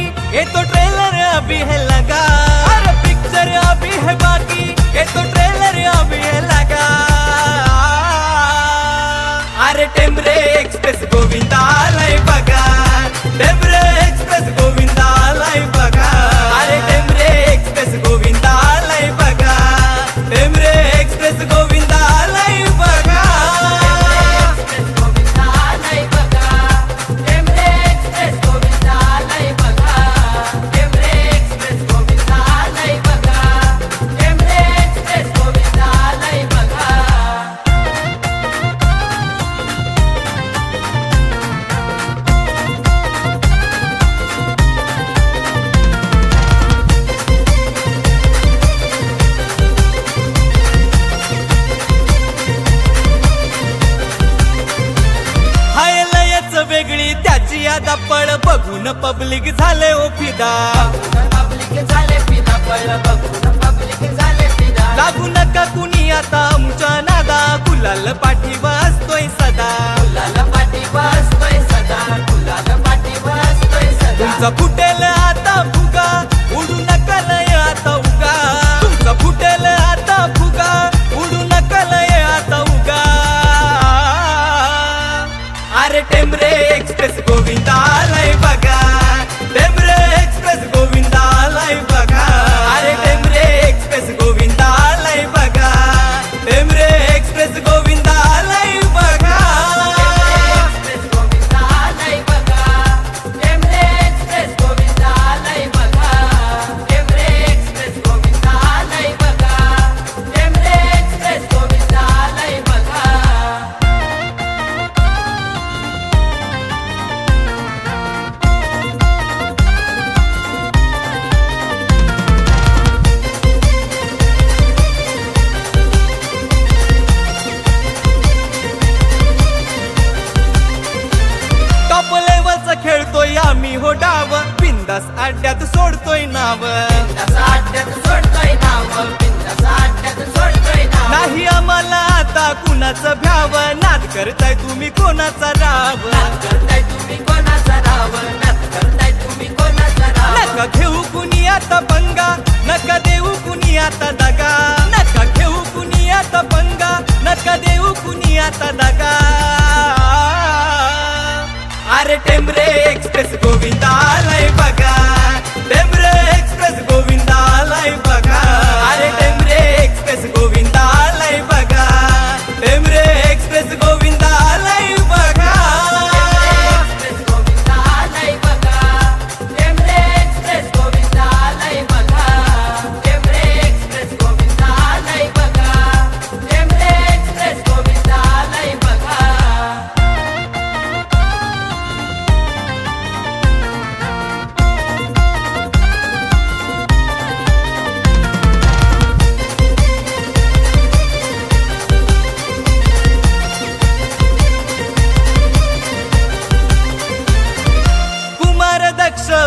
बाकी ये तो ट्रेलर अभी है लगा। अरे पिक्चर अभी है बाकी ये तो ट्रेलर अभी है लगा। अरे टेमरे एक्सप्रेस गोविंदा। पब्लिक झाले ओ पिदा पब्लिक झाले पिदा पहिला बिंदास अड्ड्यात सोडतोय नाव. नाही आम्हाला आता कुणाचं भ्याव. नाद करताय तुम्ही कोणाचा राव. नका घेऊ कुणी आता पंगा. नका देऊ कुणी आता दगा. नका घेऊ कुणी आता पंगा. नका देऊ कुणी आता दगा.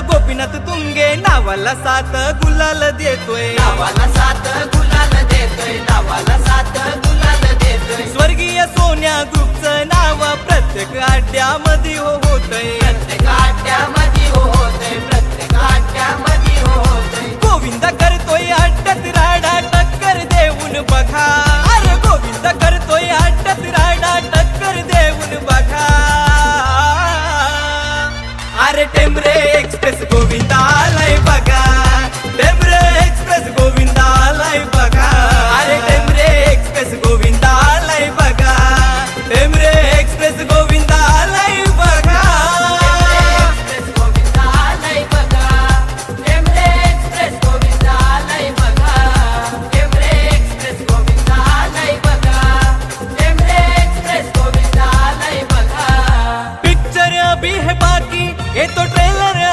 गोपीनाथ तुंगे नावाला सात गुलाल देतोय. नावाला सात गुलाल देतोय नावाला सात गुलाल देतोय. स्वर्गीय सोन्या गुप्त नाव प्रत्येक अड्ड्यामध्ये हो మారే టెంబ్రే ఎక్స్ప్రెస్ గోవిందా?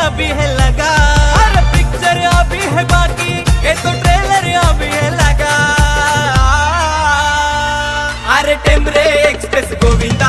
अभी है लगा। हर पिक्चर अभी है बाकी ये तो ट्रेलर अभी है लगा। अरे टेमरे एक्सप्रेस गोविंद।